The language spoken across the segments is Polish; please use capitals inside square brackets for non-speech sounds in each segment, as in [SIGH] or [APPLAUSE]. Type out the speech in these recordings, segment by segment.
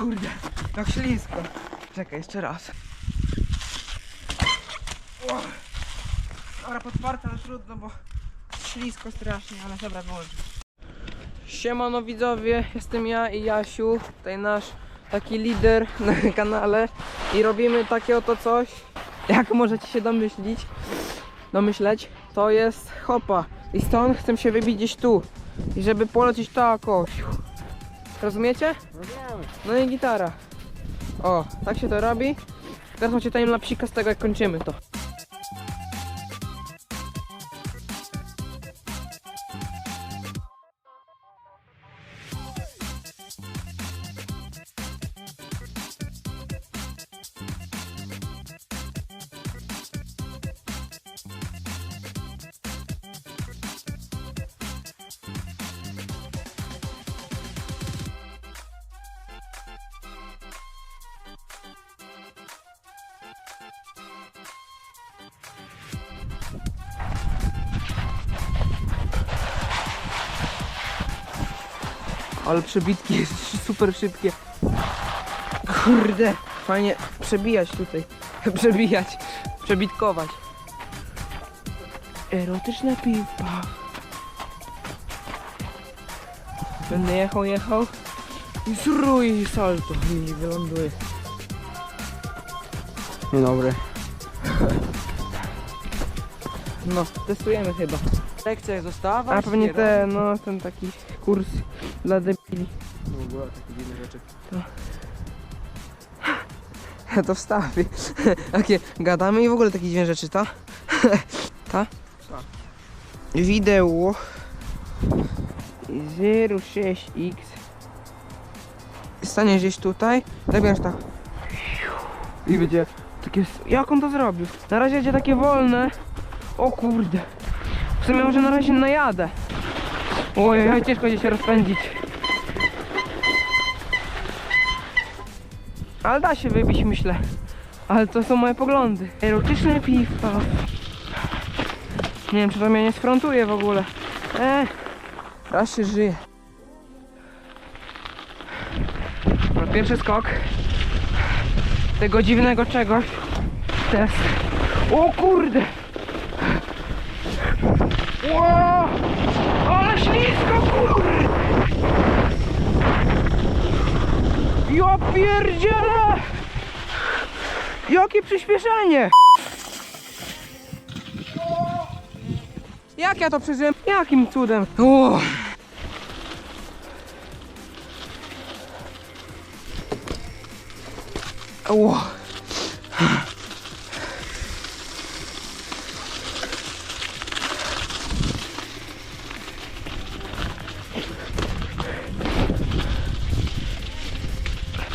kurde, jak ślisko. Czekaj, jeszcze raz. O. Dobra, podparte, ale trudno, bo ślisko strasznie, ale dobra, może. Siemano widzowie, jestem ja i Jasiu, tutaj nasz taki lider [LAUGHS] na kanale i robimy takie oto coś, jak możecie się domyślić, domyśleć, to jest hopa i stąd chcę się wybić gdzieś tu i żeby polecieć tak o. rozumiecie? No i gitara. O, tak się to robi. Teraz macie timelapsika z tego jak kończymy to. Ale przebitki [LAUGHS] jest super szybkie. Kurde, fajnie przebijać tutaj. [LAUGHS] Przebijać, przebitkować. Erotyczne piwa. Będę jechał, jechał. I zrój salto i wyląduję. Dzień dobry. No, testujemy chyba. Lekcjach zostawać? A pewnie te, no, ten taki kurs dla debili. No, była takie dziwne rzeczy. Ja to [LAUGHS] wstawię. Takie [LAUGHS] gadamy i w ogóle takie dziwne rzeczy, ta? [LAUGHS] ta? Tak. Wideo 06x Stanie gdzieś tutaj, zabierz tak i będzie takie, jak on to zrobił? Na razie będzie takie wolne o kurde w sumie może na razie najadę ojej, ciężko będzie się rozpędzić Ale da się wybić, myślę. Ale to są moje poglądy. Erotyczne piwa. Nie wiem, czy to mnie nie sfrontuje w ogóle. E, raz się żyje. Pierwszy skok. Tego dziwnego czegoś. Teraz. O kurde! Ło! Ale ślisko, kurde! Ja pierdzielę! Jakie przyspieszenie! Jak ja to przeżyłem? Jakim cudem? O! O!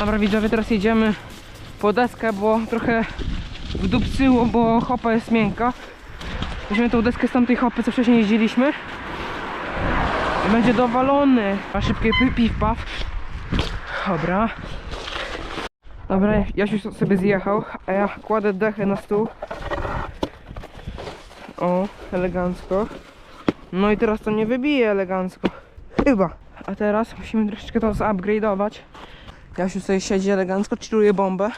Dobra widzowie, teraz jedziemy po deskę, bo trochę wdupcyło, bo hopa jest miękka. Weźmiemy tą deskę z tamtej hopy, co wcześniej jeździliśmy. I będzie dowalony. A szybkie pi- piw paw. Dobra. Dobra, Jasiu sobie zjechał, a ja kładę dechę na stół. O, elegancko. No i teraz to nie wybije elegancko. Chyba. A teraz musimy troszeczkę to zupgrade'ować. Jasiu sobie siedzi elegancko, chilluje bombę.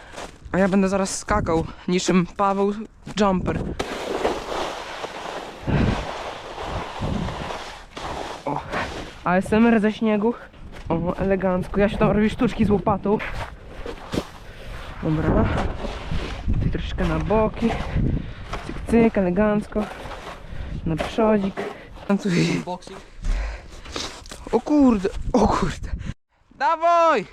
A ja będę zaraz skakał niczym Paweł Jumper. O, ASMR ze śniegu. O, elegancko. Jasiu tam robi sztuczki z łopatą. Dobra. Tutaj troszeczkę na boki. Cyk, cyk, elegancko. Na przodzik. O kurde, o kurde. Dawaj!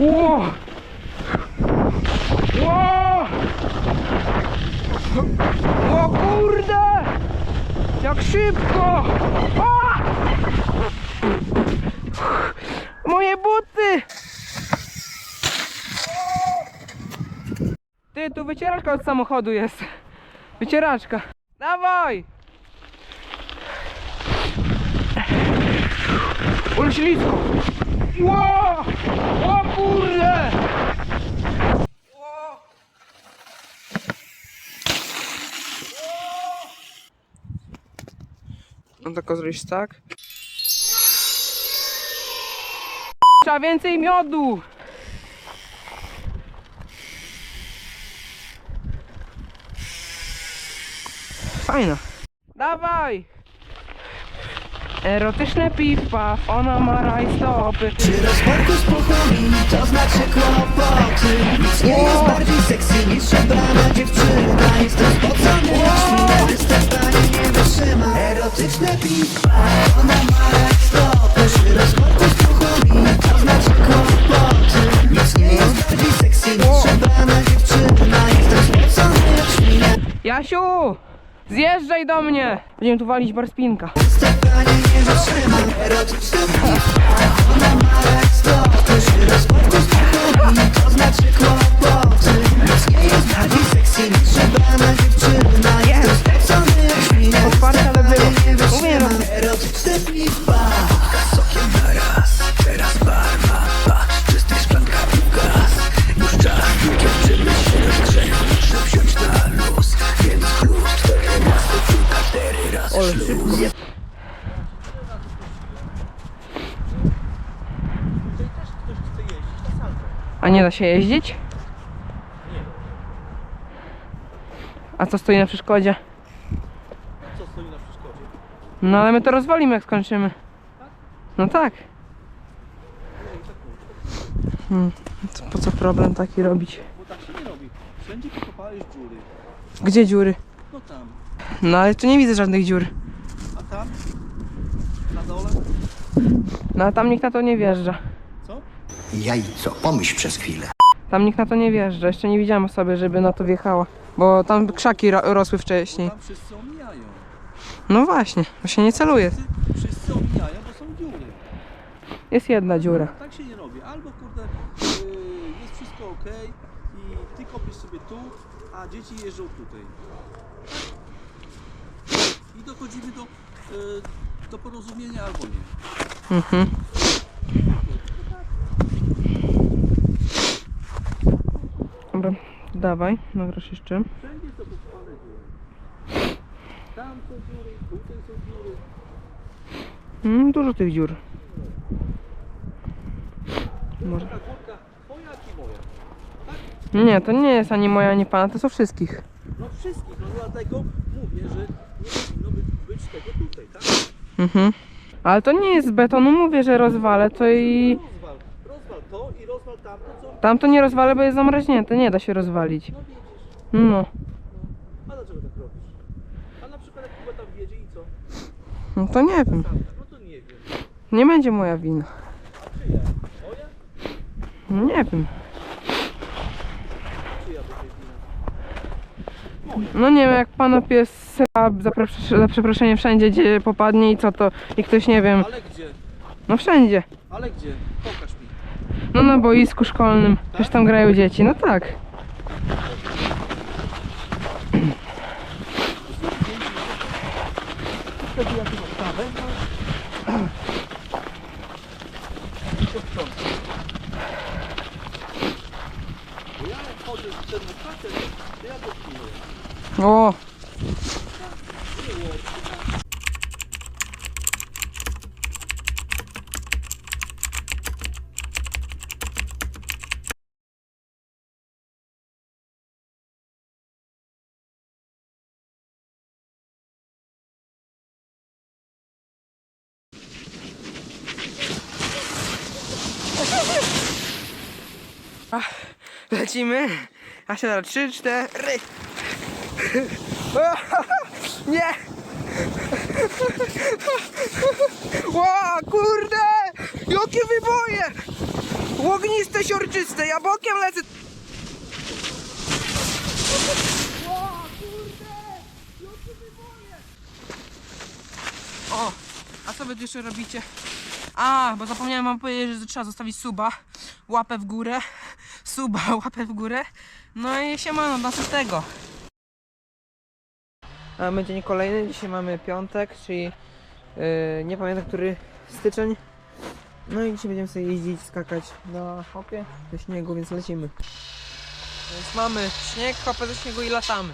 Ło! Ło! O kurde! Jak szybko! A! Moje buty! Ty, tu wycieraczka od samochodu jest. Wycieraczka. Dawaj! Ślisko! Kurde! No tylko zrobisz tak. Trzeba więcej miodu! Fajna. Dawaj! Erotyczne piwa, ona ma rajstopy. Czy rozporku z puchami, to znaczy kłopoty. Nic nie jest bardziej sexy niż przebrana dziewczyna. Jestem spocony jak świnia, występanie nie wytrzyma. Erotyczne piwa, ona ma jak stopy. Czy rozporku z puchami, to znaczy kłopoty. Nic nie jest bardziej sexy niż przebrana dziewczyna. Jestem spocony jak świnia, Jasiu! Zjeżdżaj do mnie! Będziemy tu walić barspinka. występanie nie wytrzyma Erotyczne Ale szybko. A nie da się jeździć? A co stoi na przeszkodzie? Co stoi na przeszkodzie? No ale my to rozwalimy jak skończymy. No tak. Hmm. to Po co problem taki robić? Bo tak się nie robi. Wszędzie pokopałeś dziury. Gdzie dziury? No tam. No ale tu nie widzę żadnych dziur. A tam? Na dole? No a tam nikt na to nie wjeżdża. Co? Jajco, pomyśl przez chwilę. Tam nikt na to nie wjeżdża. Jeszcze nie widziałem osoby, żeby na to wjechała. Bo tam krzaki ro- rosły Bo wcześniej. tam wszyscy omijają. No właśnie, bo się nie celuje. Wszyscy, wszyscy omijają, bo są dziury. Jest jedna dziura. Tak się nie robi. Albo kurde yy, jest wszystko ok i ty kopiesz sobie tu, a dzieci jeżdżą tutaj. I dochodzimy do, yy, do porozumienia albo nie. Mhm. Dobra, dawaj, nagrasz jeszcze. Wszędzie są pokopane dziury. Tam są dziury, tutaj są dziury. Mm, dużo tych dziur. Może. Ta górka twoja czy moja? Nie, to nie jest ani moja, ani pana, to są wszystkich. No wszystkich, no dlatego mówię, że nie powinno być, być tego tutaj, tak? Mhm. Ale to nie jest z betonu, mówię, że rozwalę to i... Rozwal, rozwal to i rozwal tamto, co? Tam to nie rozwalę, bo jest zamraźnięte, nie da się rozwalić. No No, a dlaczego tak robisz? A na przykład jak Kuba tam wjedzie i co? no to nie wiem. No to nie wiem. Nie będzie moja wina. A czyja? Moja? No Nie wiem. Czyja wina? No nie wiem, jak pana pies sra za, za przeproszenie wszędzie, gdzie popadnie i co to, i ktoś nie wiem, Ale gdzie? no wszędzie. Ale gdzie? Pokaż mi. No na boisku szkolnym, przecież tam grają dzieci, no tak. Wtedy jakąś odstawę, I to. Bo ja chodzę z spacer, to ja to pilnuję. O, lecimy. A się teraz trzy, cztery. Nie! Ła, kurde! Jakie wyboje! Łogniste, siorczyste, ja bokiem lecę. Ła, kurde! Jakie wyboje! O, a co wy tu jeszcze robicie? A, bo zapomniałem wam powiedzieć, że trzeba zostawić suba, łapę w górę, suba, [LAUGHS] łapę w górę. No i siemano, do następnego. Mamy dzień kolejny, dzisiaj mamy piątek, czyli yy, nie pamiętam który styczeń. No i dzisiaj będziemy sobie jeździć, skakać na hopie ze śniegu, więc lecimy. Więc mamy śnieg, hopę ze śniegu i latamy.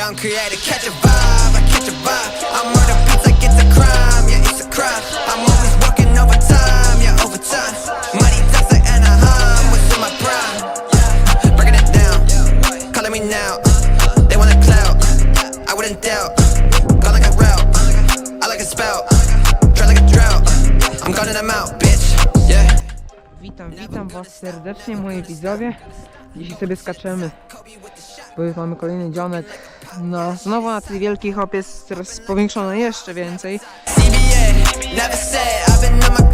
I'm creative. Catch a vibe, I catch a vibe. I'm murder beats like it's a crime, yeah, it's a crime. I'm always working overtime, yeah, overtime. Money Anaheim, was in my prime. Breaking it down, calling me now. They want a clout, I wouldn't doubt. Like a route, I like a spout. Dry like a drought, I'm out, bitch, yeah. Witam, witam was serdecznie moi widzowie. Dzisiaj sobie skaczemy, bo już mamy kolejny dzionek. No, znowu na tej wielkiej hopie jest teraz powiększone jeszcze więcej. CBA, never say I've been on my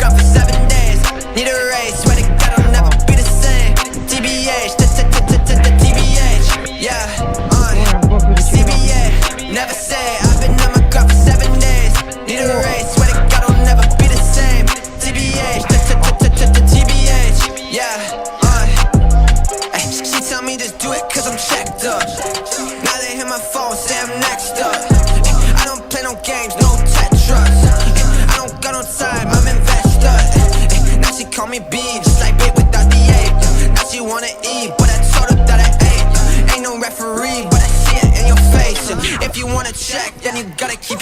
me just like without the. Now she wanna eat, but I told her that I ate. Ain't no referee, but I see it in your face. If you wanna check, then you gotta keep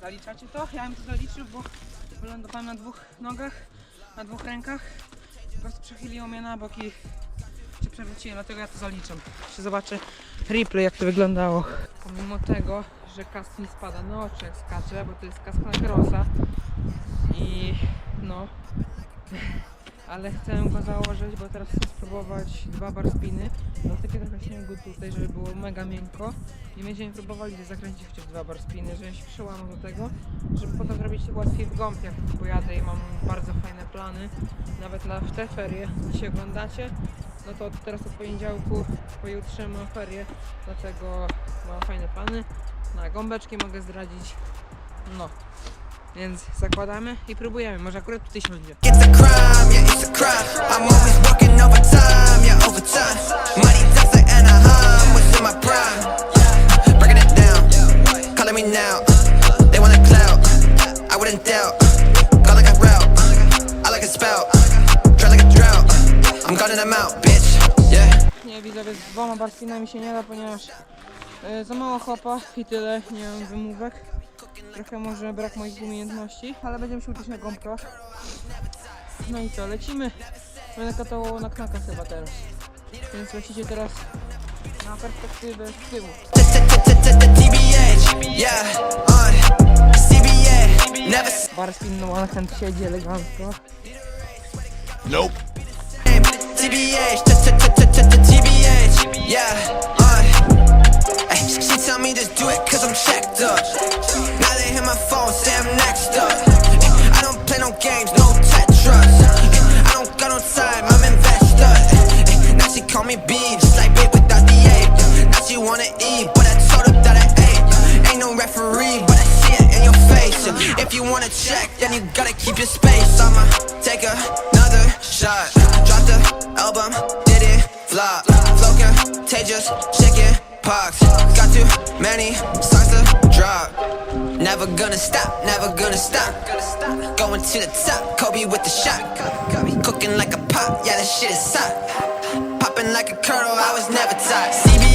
Zaliczacie to? Ja bym to zaliczył, bo wylądowałem na dwóch nogach, na dwóch rękach. Po prostu przechyliło mnie na bok i się przewróciłem, dlatego ja to zaliczam. Jeszcze zobaczę replay, jak to wyglądało. Pomimo tego, że kask mi spada na oczy, jak skaczę, bo to jest kask na crossa i no... Ale chcę go założyć, bo teraz chcę spróbować dwa bar spiny. Dosypię trochę śniegu tutaj, żeby było mega miękko. I będziemy próbowali zakręcić chociaż dwa bar spiny, żebym się przełamał do tego, żeby potem zrobić łatwiej w gąb, jak pojadę i mam bardzo fajne plany. Nawet na te ferie, jeśli oglądacie, no to teraz od poniedziałku, pojutrze mam ferie, dlatego mam fajne plany. Na gąbeczki mogę zdradzić. No. Więc zakładamy i próbujemy, może akurat tutaj bitch, yeah. Nie, widzowie, z dwoma barspinami się nie da, ponieważ e, za mało hopa i tyle, nie mam wymówek. Trochę może brak moich umiejętności, ale będziemy się uczyć na gąbkach. No i co, lecimy. Będę katował na knaka chyba teraz. Więc lecicie teraz na perspektywę z tyłu. Barspin no one hand siedzi elegancko. TBH, TBH, yeah, uh. Ay, She tell me just do it cause I'm checked up. Contagious, chicken pox. Got too many songs to drop. Never gonna stop, never gonna stop. Going to the top, Kobe with the shot. Cooking like a pop, yeah, that shit is hot. Popping like a kernel, I was never taught.